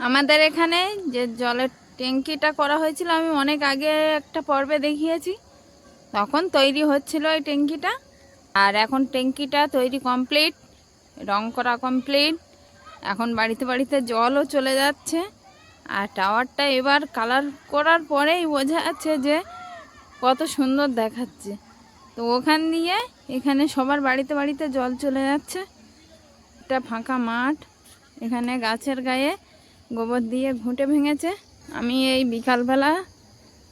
আমাদের এখানে যে জলের ট্যাঙ্কিটা করা হয়েছিল, আমি অনেক আগে একটা পর্বে দেখিয়েছি। তখন তৈরি হচ্ছিল এই ট্যাঙ্কিটা। আর এখন ট্যাঙ্কিটা তৈরি কমপ্লিট, রং করা কমপ্লিট। এখন বাড়িতে বাড়িতে জলও চলে যাচ্ছে। আর টাওয়ারটা এবার কালার করার পরেই বোঝা যাচ্ছে যে কত সুন্দর দেখাচ্ছে। তো ওখান দিয়ে এখানে সবার বাড়িতে বাড়িতে জল চলে যাচ্ছে। একটা ফাঁকা মাঠ। এখানে গাছের গায়ে গোবর দিয়ে ঘুঁটে ভেঙেছে। আমি এই বিকালবেলা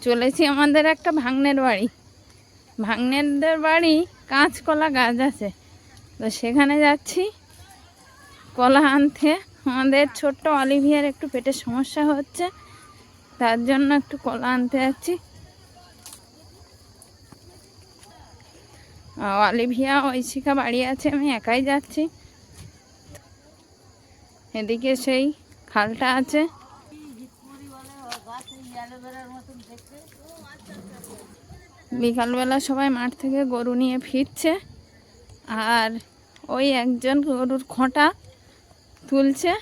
চলেছি আমাদের একটা ভাগ্নের বাড়ি। ভাগ্নেরদের বাড়ি কাঁচকলা গাছ আছে। তো সেখানে যাচ্ছি। কলা আনতে। আমাদের ছোট্ট অলিভিয়ার একটু পেটের সমস্যা হচ্ছে। তার জন্য একটু কলা আনতে যাচ্ছি। অলিভিয়া ঐশিকা বাড়ি আছে, আমি একাই যাচ্ছি। এদিকে সেই খালটা আছে। বিকালবেলা সবাই মাঠ থেকে গরু নিয়ে ফিরছে, আর ওই একজন গরুর খোঁটা তুলছে।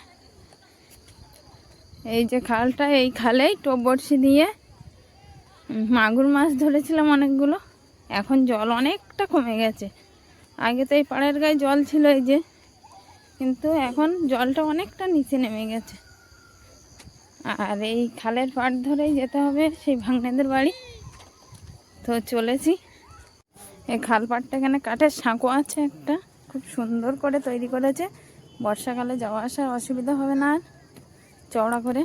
এই যে খালটা, এই খালেই টোপ বড়শি দিয়ে মাগুর মাছ ধরেছিলাম অনেকগুলো। এখন জল অনেকটা কমে গেছে। আগে তো এই পাড়ের গায়ে জল ছিল এই যে, কিন্তু এখন জলটা অনেকটা নিচে নেমে গেছে। আর এই খালের পাড় ধরেই যেতে হবে, সেই ভাঙনেদের বাড়ি। তো চলেছি। এই খাল পাড়টা এখানে কাঠের সাঁকো আছে একটা, খুব সুন্দর করে তৈরি করেছে। বর্ষাকালে যাওয়া আসার অসুবিধা হবে না আর, চওড়া করে।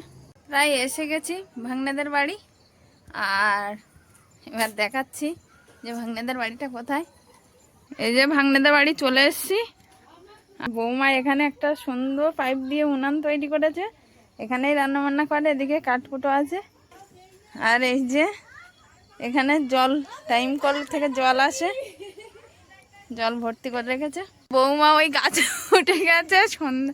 প্রায় এসে গেছি ভাঙনেদের বাড়ি। আর এবার দেখাচ্ছি যে ভাঙনেদের বাড়িটা কোথায়। এই যে ভাঙনেদের বাড়ি চলে এসেছি। বৌমা এখানে একটা সুন্দর পাইপ দিয়ে উনান তৈরি করেছে। এখানেই রান্না বান্না করে, এদিকে কাঠকুটো আছে। আর এই যে এখানে জল, টাইম কল থেকে জল আসে। জল ভর্তি করে রেখেছে। বৌমা ওই গাছে উঠে গেছে সন্ধ্যা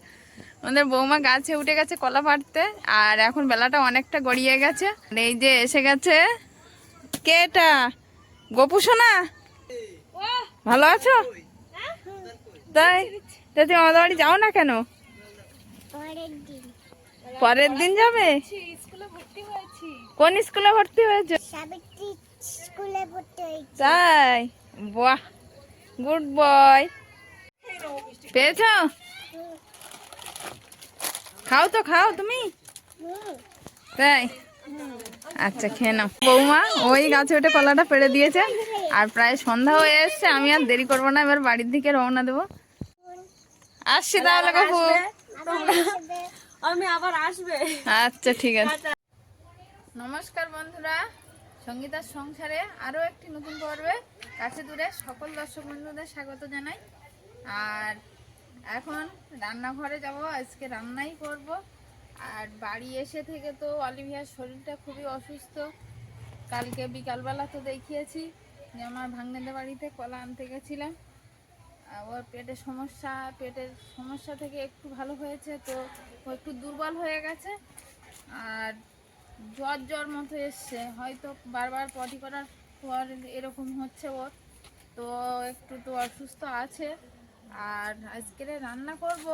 আমাদের বৌমা গাছে উঠে গেছে কলা পাড়তে আর এখন বেলাটা অনেকটা গড়িয়ে গেছে। এই যে এসে গেছে। কে এটা? গোপু সোনা? ভালো আছো? তাই? তুমি আমাদের বাড়ি যাও না কেন? পরের দিন যাবে? কোন স্কুলে ভর্তি হয়েছে? তাই। বাহ, গুড বয়। পেয়েছ? খাও তো, খাও তুমি। তাই। আচ্ছা খেয়ে নাও। বৌমা, ওই গাছে উঠে কলাটা পেড়ে দিয়েছে, আর প্রায় সন্ধ্যা হয়ে এসছে, আমি আর দেরি করব না, এবার বাড়ির দিকে রওনা দেবো। আসছি তাহলে, কাকু। আমি আবার আসবে। আচ্ছা ঠিক আছে। নমস্কার বন্ধুরা সঙ্গীতার সংসারে আরও একটি নতুন পর্বে কাছে দূরে সকল দর্শক বন্ধুদের স্বাগত জানাই। আর এখন রান্নাঘরে যাব আজকে রান্নাই করব। আর বাড়ি এসে থেকে তো অলিভিয়ার শরীরটা খুবই অসুস্থ। কালকে বিকালবেলা তো দেখিয়েছি যে আমার ভাগ্নেদের বাড়িতে কলা আনতে গেছিলাম। আর ওর পেটের সমস্যা পেটের সমস্যা থেকে একটু ভালো হয়েছে তো ও একটু দুর্বল হয়ে গেছে, আর জ্বর জ্বর মতো এসছে। হয়তো বারবার পটি করার পর এরকম হচ্ছে ওর। তো একটু তো অসুস্থ আছে। আর আজকে রান্না করব,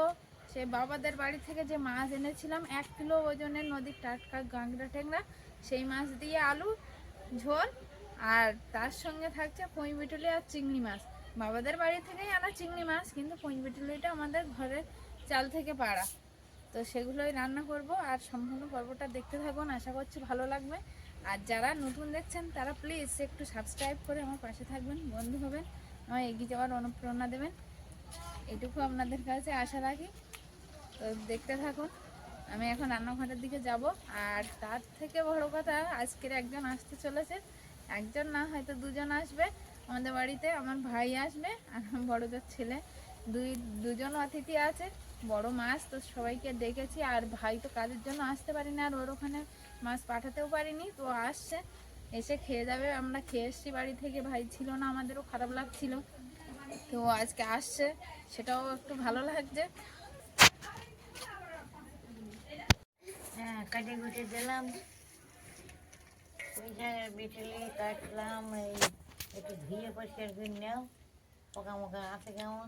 সে বাবাদের বাড়ি থেকে যে মাছ এনেছিলাম, এক কিলো ওজনের নদীর টাটকা গাংরা টেংরা সেই মাছ দিয়ে আলু, ঝোল, আর তার সঙ্গে থাকছে পঁই বিটুলি আর চিংড়ি মাছ। বাবাদের বাড়ি থেকেই আনা চিংড়ি মাছ, কিন্তু পঁই বিটুলিটা আমাদের ঘরের চাল থেকে পাড়া। তো সেগুলোই রান্না করব আর সম্পূর্ণ পর্বটা দেখতে থাকুন, আশা করছি ভালো লাগবে। আর যারা নতুন দেখছেন, তারা প্লিজ একটু সাবস্ক্রাইব করে আমার পাশে থাকবেন, বন্ধু হবেন আমার এগিয়ে যাওয়ার অনুপ্রেরণা দেবেন। এটুকু আপনাদের কাছে আশা রাখি। তো দেখতে থাকুন, আমি এখন রান্নাঘরের দিকে যাব। আর তার থেকে বড় কথা, আজকের একজন আসতে চলেছে। একজন না, হয়তো দুজন আসবে। আমাদের বাড়িতে আমার ভাই আসবে আর বড়দের ছেলে। দুই, দুজন অতিথি আছে। বড় মাছ তো সবাইকে ডেকেছি আর ভাই তো কাজের জন্য আসতে পারিনি, আর ওর ওখানে মাছ পাঠাতেও পারিনি, তো আসছে, এসে খেয়ে যাবে, আমরা খেয়ে এসছি, বাড়ি থেকে ভাই ছিল না, আমাদেরও খারাপ লাগছিল, তো আজকে আসছে, সেটাও একটু ভালো লাগছে। হ্যাঁ কাটলাম, এই একটু ধুয়ে পরিষ্কার করে নাও পোকা মোকা আছে কেমন?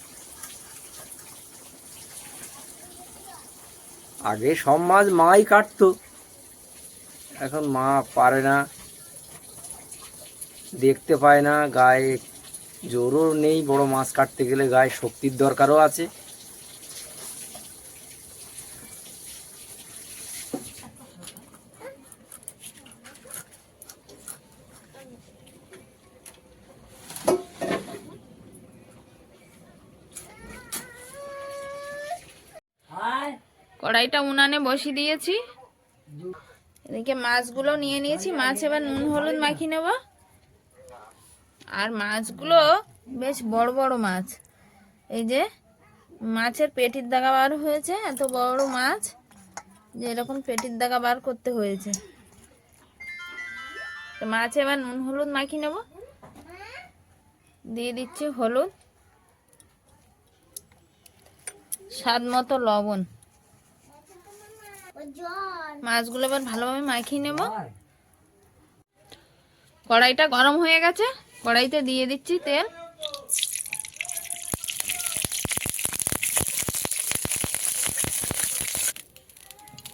আগে সব মাছ মাই কাটতো। এখন মা পারে না। দেখতে পায় না, গায়ে জোরও নেই বড় মাছ কাটতে গেলে, গায়ে শক্তির দরকারও আছে। কড়াইটা উনানে বসিয়ে দিয়েছি। এদিকে মাছগুলো নিয়ে নিয়েছি। মাছ এবার নুন, হলুদ মাখিয়ে নেব। আর মাছগুলো বেশ বড় বড় মাছ। এই যে মাছের পেটির দাগা বার হয়েছে, এত বড় মাছ যে এরকম পেটির দাগা বার করতে হয়েছে। মাছ এবার নুন, হলুদ মাখিয়ে নেব। দিয়ে দিচ্ছি হলুদ। স্বাদ মতো লবণ। মাছগুলো এবার ভালোভাবে মাখিয়ে নেব। কড়াইটা গরম হয়ে গেছে। কড়াইতে দিয়ে দিচ্ছি তেল।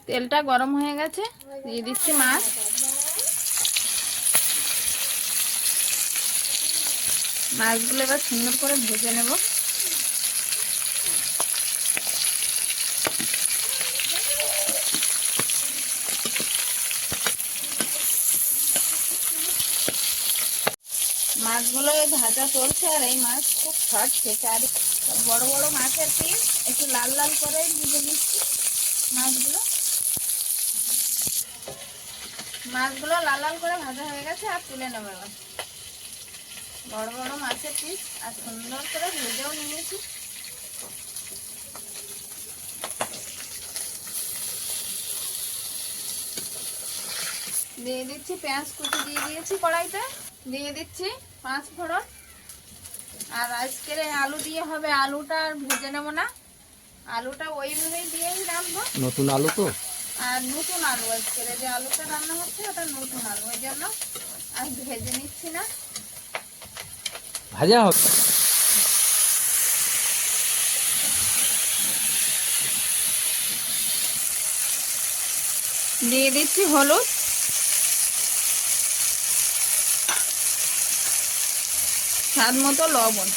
তেলটা গরম হয়ে গেছে। দিয়ে দিচ্ছি মাছ। মাছগুলো এবার সুন্দর করে ভেজে নেব মাছগুলো এই ভাজা চলছে আর এই মাছ খুব ফাটছে আর বড় বড় মাছের পিস, একটু লাল লাল করে ভিজে নিচ্ছি মাছগুলো। মাছগুলো লাল লাল করে ভাজা হয়ে গেছে, আর তুলে নেব এবার। বড় বড় মাছের পিস, আর সুন্দর করে ভেজেও নিয়েছি। দিয়ে দিচ্ছি পেঁয়াজ কুচি দিয়ে দিয়েছি কড়াইতে। দিয়ে দিচ্ছি পাঁচ ফোড়ন আর আজকের আলু দিয়ে হবে আলুটা আর ভেজে নেব না। আলুটা ওইভাবেই দিয়েই রাখব নতুন আলু তো? আর নতুন আলু আজকের যে আলুটা রান্না হচ্ছে ওটা নতুন আলু ওই জন্য আর ভেজে নিচ্ছি না। ভাজা হবে? দিয়ে দিচ্ছি হলুদ। স্বাদ মতো লবণ।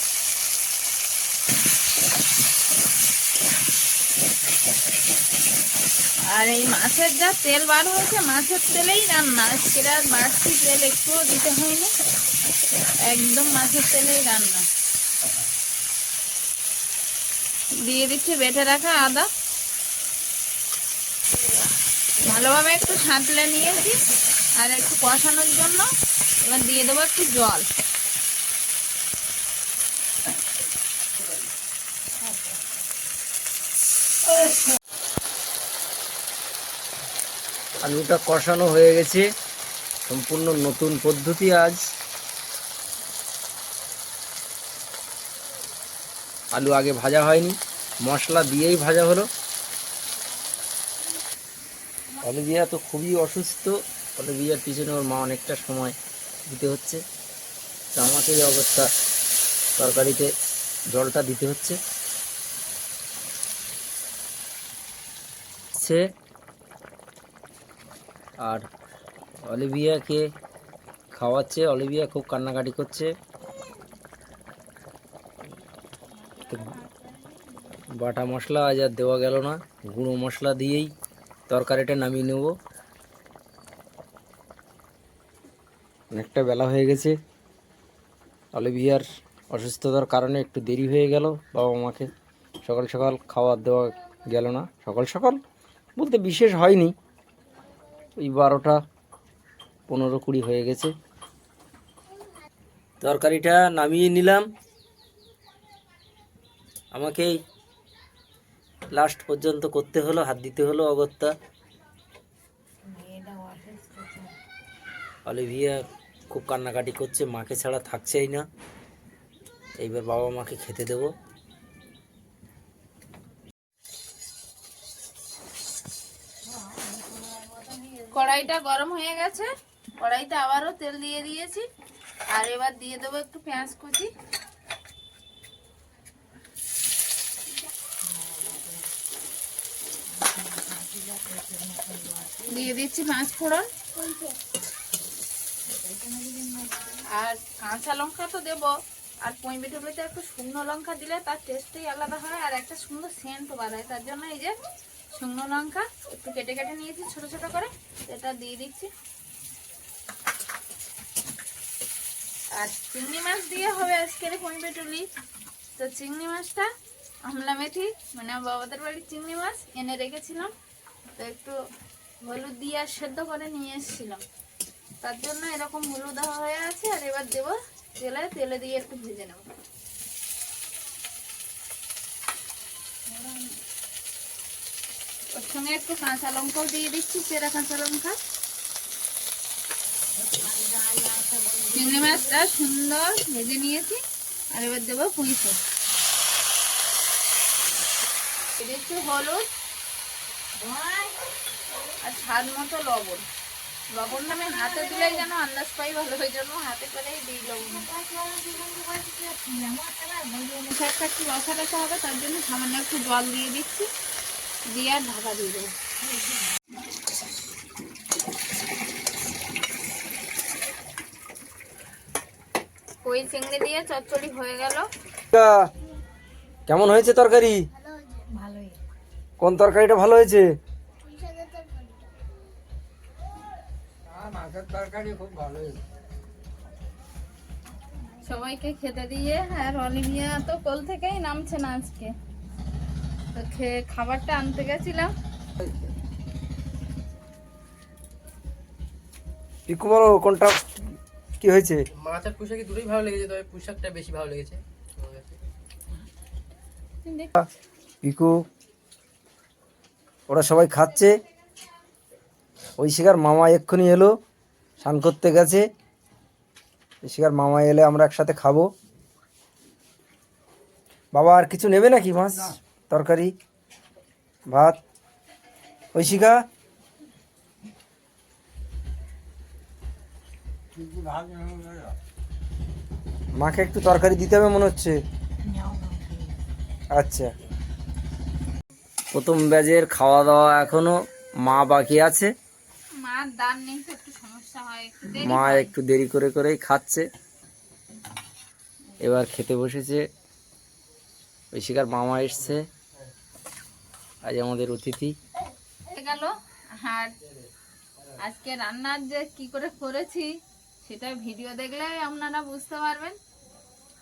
আর এই মাছের যা তেল বার হয়েছে, মাছের তেলেই রান্না। আজকের আর বাড়তি তেল একটুও দিতে হয়নি। একদম মাছের তেলেই রান্না। দিয়ে দিচ্ছি বেটে রাখা আদা। ভালোভাবে একটু সাঁতলে নিয়েছি। আর একটু কষানোর জন্য এবার দিয়ে দেবো একটু জল। আলুটা কষানো হয়ে গেছে। সম্পূর্ণ নতুন পদ্ধতি আজ। আলু আগে ভাজা হয়নি, মশলা দিয়েই ভাজা হলো। অলিভিয়া তো খুবই অসুস্থ, অলিভিয়ার পিছনে ওর মা অনেকটা সময় দিতে হচ্ছে। আমাকে এই অবস্থা, তরকারিতে জলটা দিতে হচ্ছে। সে আর অলিভিয়াকে খাওয়াচ্ছে। অলিভিয়া খুব কান্নাকাটি করছে। বাটা মশলা আজ আর দেওয়া গেল না। গুঁড়ো মশলা দিয়েই তরকারিটা নামিয়ে নেব। অনেকটা বেলা হয়ে গেছে। অলিভিয়ার অসুস্থতার কারণে একটু দেরি হয়ে গেল বাবা মাকে। সকাল সকাল খাবার দেওয়া গেল না। সকাল সকাল বলতে বিশেষ হয়নি। ওই বারোটা পনেরো কুড়ি হয়ে গেছে। তরকারিটা নামিয়ে নিলাম। আমাকে লাস্ট পর্যন্ত করতে হলো, হাত দিতে হলো অগত্যা। অলিভিয়া খুব কান্নাকাটি করছে, মাকে ছাড়া থাকছেই না। এইবার বাবা মাকে খেতে দেবো। কড়াইটা গরম হয়ে গেছে। কড়াইতে আবারও তেল দিয়ে দিয়েছি। আর এবার দিয়ে দেবো একটু পেঁয়াজ কুচি। দিয়ে দিচ্ছি পাঁচ ফোড়ন। আর কাঁচা লঙ্কা তো দেবো। আর পঁয়বে টুবিতে একটু শুকনো লঙ্কা দিলে তার টেস্টই আলাদা হয় আর একটা সুন্দর সেন্টও বাড়ায়। তার জন্য এই যে শুকনো লঙ্কা একটু কেটে কেটে নিয়েছি ছোট ছোট করে। এটা দিয়ে দিচ্ছি। আর চিংড়ি মাছ দিয়ে হবে আজকের পঁয়বে টুলি তো চিংড়ি মাছটা আমলা মেথি মানে বাবাদের বাড়ির চিংড়ি মাছ এনে রেখেছিলাম। তো একটু হলুদ দিয়ে আর সেদ্ধ করে নিয়ে এসেছিলাম। তার জন্য এরকম হলুদ হয়ে আছে আর এবার দেবো তেলে তেলে দিয়ে একটু ভেজে নেব। ওর সঙ্গে একটু কাঁচা লঙ্কাও দিয়ে দিচ্ছি কাঁচা লঙ্কা। চিংড়ি মাছটা সুন্দর ভেজে নিয়েছি, আর এবার দেবো পুঁই শাক। হলুদ, আর স্বাদ মতো লবণ। আমি হাতে দিলেই যেন আন্দাজ পাই ভালো ওই জন্য হাতে করেই দিই লবণ শাকটা একটু রসা হবে তার জন্য সামান্য একটু জল দিয়ে দিচ্ছি দিয়ে আর ঢাকা দিয়ে দেবো। কই চিংড়ি দিয়ে চচ্চড়ি হয়ে গেল? কেমন হয়েছে তরকারি? কোন তরকারিটা ভালো হয়েছে? সবাইকে খেতে দিয়ে আর অলিভিয়া তো কোল থেকেই নামছে না আজকে। তো খেয়ে খাবারটা আনতে গেছিলাম। পিকু বলো কোনটা কি হয়েছে? মাছ আর পুঁশাকি দুটোই ভালো লেগেছে তবে পুঁশাকটা বেশি ভালো লেগেছে। পিকু ওরা সবাই খাচ্ছে। ওই ঐশিকার মামা এক্ষুনি এলো। স্নান করতে গেছে। ঐশিকার মামা এলে আমরা একসাথে খাব। বাবা আর কিছু নেবে নাকি মাছ? তরকারি ভাত? ঐশিকা? মাকে একটু তরকারি দিতে হবে মনে হচ্ছে। আচ্ছা। প্রথম ব্যাজের খাওয়া দাওয়া এখনও মা বাকি আছে। মার দান নেই মা একটু দেরি করে করেই খাচ্ছে। এবার খেতে বসেছে। ঐশিকার মামা এসছে। আজ আমাদের অতিথি। গেল। আর আজকে রান্নার যে কি করে করেছি, সেটা ভিডিও দেখলে আপনারা বুঝতে পারবেন।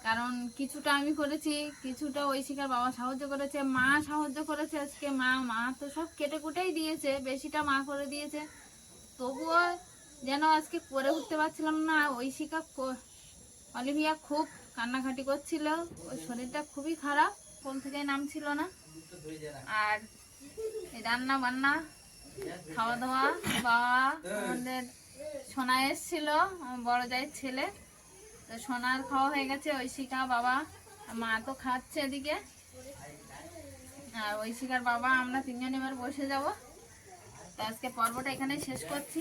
কারণ কিছুটা আমি করেছি, কিছুটা ওই ঐশিকার বাবা সাহায্য করেছে, মা সাহায্য করেছে আজকে। মা মা তো সব কেটে কুটেই দিয়েছে। বেশিটা মা করে দিয়েছে। তবুও যেন আজকে করে উঠতে পারছিলাম না ঐশিকা অলিভিয়া খুব কান্নাকাটি করছিল ওই শরীরটা খুবই খারাপ কোন থেকে নামছিল না। আর রান্না বান্না খাওয়া দাওয়া বাবা আমাদের সোনা এসছিল বড় জায়ের ছেলে। তো সোনার খাওয়া হয়ে গেছে, ঐশিকা বাবা মা তো খাচ্ছে এদিকে। আর ঐশিকার বাবা, আমরা তিনজন এবার বসে যাব। তো আজকে পর্বটা এখানে শেষ করছি।